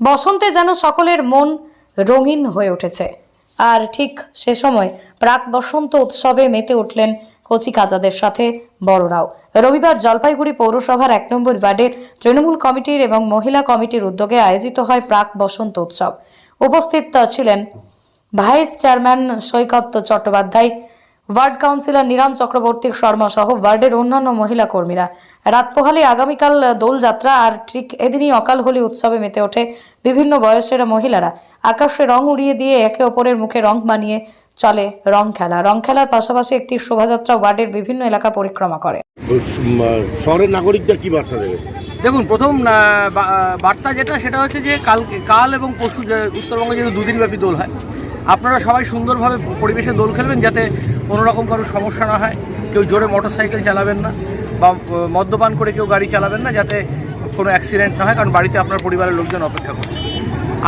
বসন্তে যেন সকলের মন রঙিন হয়ে উঠেছে। আর ঠিক সে সময় প্রাক বসন্ত উৎসবে মেতে উঠলেন কচি কাজাদের সাথে বড়রাও। রবিবার জলপাইগুড়ি পৌরসভার এক নম্বর ওয়ার্ডের তৃণমূল কমিটির এবং মহিলা কমিটির উদ্যোগে আয়োজিত হয় প্রাক বসন্ত উৎসব। উপস্থিত ছিলেন vice chairman Saikat Chattopadhyay ward councillor Niram Chakraborty Sharma সহ ওয়ার্ডের অন্যান্য মহিলা কর্মীরা। রাত পোহালে আগামীকাল দোলযাত্রা আর ঠিক এদিনই অকাল হোলি উৎসবে মেতে ওঠে বিভিন্ন বয়সের মহিলারা। আকাশে রং উড়িয়ে দিয়ে একে অপরের মুখে রং মানিয়ে চলে রং খেলা। রং খেলার পাশাপাশি একটি শোভাযাত্রা ওয়ার্ডের বিভিন্ন এলাকা পরিক্রমা করে। শহরের নাগরিকদের কি বার্তা দেবে? দেখুন প্রথম বার্তা যেটা সেটা হচ্ছে যে কাল কাল এবং পশু উত্তরবঙ্গে যেহেতু দুদিন ব্যাপী দোল হয় আপনারা সবাই সুন্দরভাবে পরিবেশে দোল খেলবেন যাতে কোনো রকম কারও সমস্যা না হয়। কেউ জোরে মোটর সাইকেল চালাবেন না বা মদ্যপান করে কেউ গাড়ি চালাবেন না যাতে কোনো অ্যাক্সিডেন্ট না হয়, কারণ বাড়িতে আপনার পরিবারের লোকজন অপেক্ষা করছে।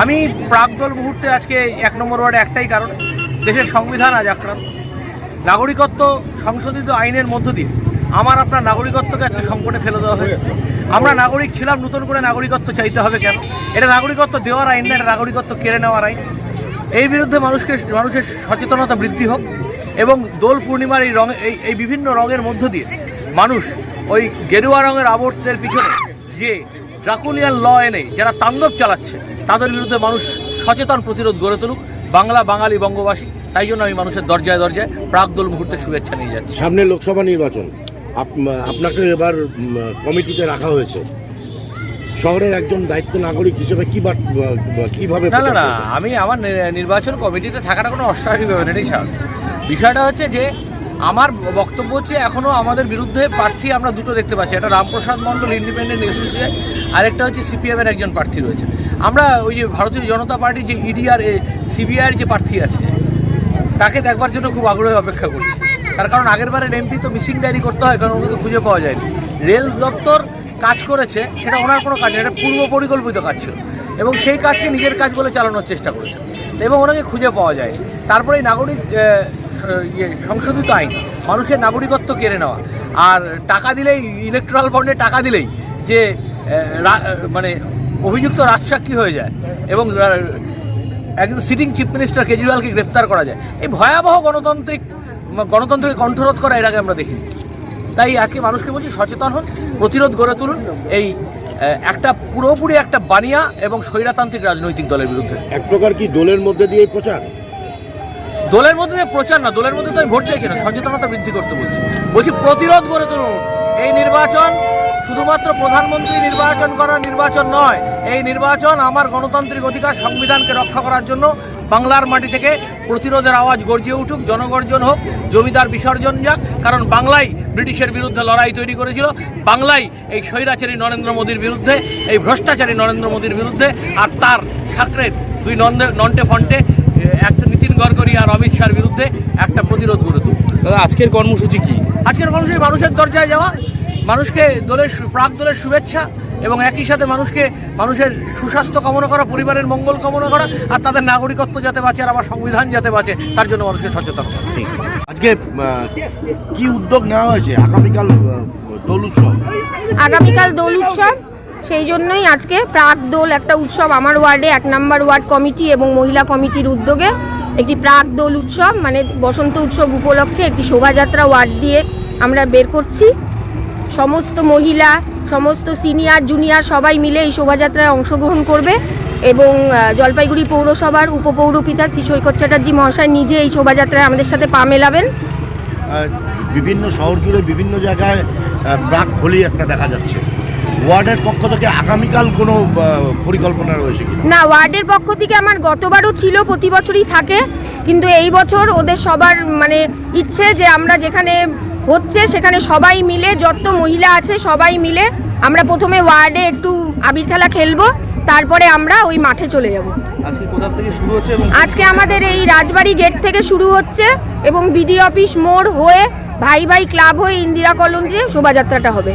আমি প্রাকদল মুহূর্তে আজকে এক নম্বর ওয়ার্ডে একটাই কারণ, দেশের সংবিধান আজ আক্রান্ত। নাগরিকত্ব সংশোধিত আইনের মধ্য দিয়ে আমার আপনার নাগরিকত্বকে আজকে সংকটে ফেলে দেওয়া হয়েছে। আমরা নাগরিক ছিলাম, নতুন করে নাগরিকত্ব চাইতে হবে কেন? এটা নাগরিকত্ব দেওয়ার আইন না, এটা নাগরিকত্ব কেড়ে নেওয়ার আইন। এই বিরুদ্ধে মানুষকে, মানুষের সচেতনতা বৃদ্ধি হোক। এবং দোল পূর্ণিমার এই রঙ এই এই বিভিন্ন রঙের মধ্য দিয়ে মানুষ ওই গেরুয়া রঙের আবর্তের পিছনে যে ড্রাকুলিয়ান ল এনে যারা তাণ্ডব চালাচ্ছে তাদের বিরুদ্ধে মানুষ সচেতন প্রতিরোধ গড়ে তুলুক। বাংলা বাঙালি বঙ্গবাসী তাই জন্য আমি মানুষের দরজায় দরজায় প্রাকদোল মুহূর্তে শুভেচ্ছা নিয়ে যাচ্ছি। সামনে লোকসভা নির্বাচন। আপ- আপনাকে এবার কমিটিতে রাখা হয়েছে। শহরের একজন দায়িত্ব নাগরিক হিসেবে কি বা- কীভাবে না না? আমি আমার নির্বাচন কমিটিতে থাকাটা কোনো অস্বাভাবিক ব্যাপার না, এটাই স্বাভাবিক। বিষয়টা হচ্ছে যে আমার বক্তব্য হচ্ছে এখনও আমাদের বিরুদ্ধে প্রার্থী আমরা দুটো দেখতে পাচ্ছি। একটা রামপ্রসাদ মণ্ডল ইন্ডিপেন্ডেন্ট এসোসিয়েট আরেকটা হচ্ছে সিপিএমের একজন প্রার্থী রয়েছে। আমরা ওই যে ভারতীয় জনতা পার্টি যে ইডি আর সিবিআইয়ের যে প্রার্থী আছে, তাকে দেখবার জন্য খুব আগ্রহে অপেক্ষা করছি। তার কারণ আগের বারের এমপি তো মিসিং ডায়েরি করতে হয়, কারণ তো খুঁজে পাওয়া যায়নি। রেল দপ্তর কাজ করেছে, সেটা ওনার কোনো কাজ এটা পূর্ব পরিকল্পিত কাজ ছিল। এবং সেই কাজকে নিজের কাজ বলে চালানোর চেষ্টা করেছে। এবং ওনাকে খুঁজে পাওয়া যায় তারপরে নাগরিক ইয়ে সংশোধিত আইন। মানুষের নাগরিকত্ব কেড়ে নেওয়া। আর টাকা দিলেই ইলেকট্রাল বন্ডে টাকা দিলেই যে মানে অভিযুক্ত রাজসাক্ষী হয়ে যায় এবং একজন সিটিং চিফ মিনিস্টার কেজরিওয়ালকে গ্রেফতার করা যায়। এই ভয়াবহ গণতান্ত্রিক, গণতন্ত্রকে কণ্ঠরোধ করা এর আগে আমরা দেখিনি। তাই আজকে মানুষকে বলছি, সচেতন হন, প্রতিরোধ গড়ে তুলুন। এই একটা পুরোপুরি একটা বানিয়া এবং স্বৈরাতান্ত্রিক রাজনৈতিক দলের বিরুদ্ধে। এক প্রকার কি দোলের মধ্যে দিয়ে প্রচার? দলের মধ্যে প্রচার না, দলের মধ্যে তো আমি ভোট চাইছি না, সচেতনতা বৃদ্ধি করতে বলছি। বলছি প্রতিরোধ গড়ে তুলুন। এই নির্বাচন শুধুমাত্র প্রধানমন্ত্রী নির্বাচন করার নির্বাচন নয়, এই নির্বাচন আমার গণতান্ত্রিক অধিকার সংবিধানকে রক্ষা করার জন্য বাংলার মাটি থেকে প্রতিরোধের আওয়াজ গর্জিয়ে উঠুক, জনগর্জন হোক, জমিদার বিসর্জন যাক, কারণ বাংলাই ব্রিটিশের বিরুদ্ধে লড়াই তৈরি করেছিল, বাংলাই এই স্বৈরাচারী নরেন্দ্র মোদীর বিরুদ্ধে, এই ভ্রষ্টাচারী নরেন্দ্র মোদীর বিরুদ্ধে, আর তার সাকরের দুই নন্দে নন্টে ফন্টে একটা নীতিন গডকরি আর অমিত শাহর বিরুদ্ধে একটা প্রতিরোধ গড়ে দাদা আজকের কর্মসূচি কি? আজকের মানুষের মানুষের দরজায় যাওয়া মানুষকে দলের প্রাক দলের শুভেচ্ছা এবং একই সাথে মানুষকে মানুষের সুস্বাস্থ্য কামনা করা পরিবারের মঙ্গল কামনা করা আর তাদের নাগরিকত্ব যাতে বাঁচে আর আমার সংবিধান যাতে বাঁচে তার জন্য মানুষকে সচেতন করা। আজকে কি উদ্যোগ নেওয়া হয়েছে আগামীকাল দোল উৎসব? আগামীকাল দোল উৎসব। সেই জন্যই আজকে প্রাক দোল একটা উৎসব আমার ওয়ার্ডে, এক নম্বর ওয়ার্ড কমিটি এবং মহিলা কমিটির উদ্যোগে একটি প্রাক দোল উৎসব মানে বসন্ত উৎসব উপলক্ষে একটি শোভাযাত্রা ওয়ার্ড দিয়ে আমরা বের করছি। সমস্ত মহিলা, সমস্ত সিনিয়র, জুনিয়র সবাই মিলে এই শোভাযাত্রায় অংশগ্রহণ করবে এবং জলপাইগুড়ি পৌরসভার উপপৌরপিতা শ্রী সৈকত চ্যাটার্জি মহাশয় নিজে এই শোভাযাত্রায় আমাদের সাথে পা মেলাবেন। বিভিন্ন শহর জুড়ে বিভিন্ন জায়গায় প্রাক হোলি একটা দেখা যাচ্ছে। ওয়ার্ডের পক্ষ থেকে আগামীকাল কোনো পরিকল্পনা রয়েছে কি না ওয়ার্ডের পক্ষ থেকে আমার গতবারও ছিল প্রতি বছরই থাকে। কিন্তু এই বছর ওদের সবার মানে ইচ্ছে যে আমরা যেখানে হচ্ছে সেখানে সবাই মিলে যত মহিলা আছে সবাই মিলে আমরা প্রথমে ওয়ার্ডে একটু আবির খেলা খেলব তারপরে আমরা ওই মাঠে চলে যাব। আজকে কোথা থেকে শুরু হচ্ছে এবং আজকে আমাদের এই রাজবাড়ি গেট থেকে শুরু হচ্ছে এবং বিডি অফিস মোড় হয়ে ভাই ভাই ক্লাব হয়ে ইন্দিরা কলোনিতে শোভাযাত্রাটা হবে।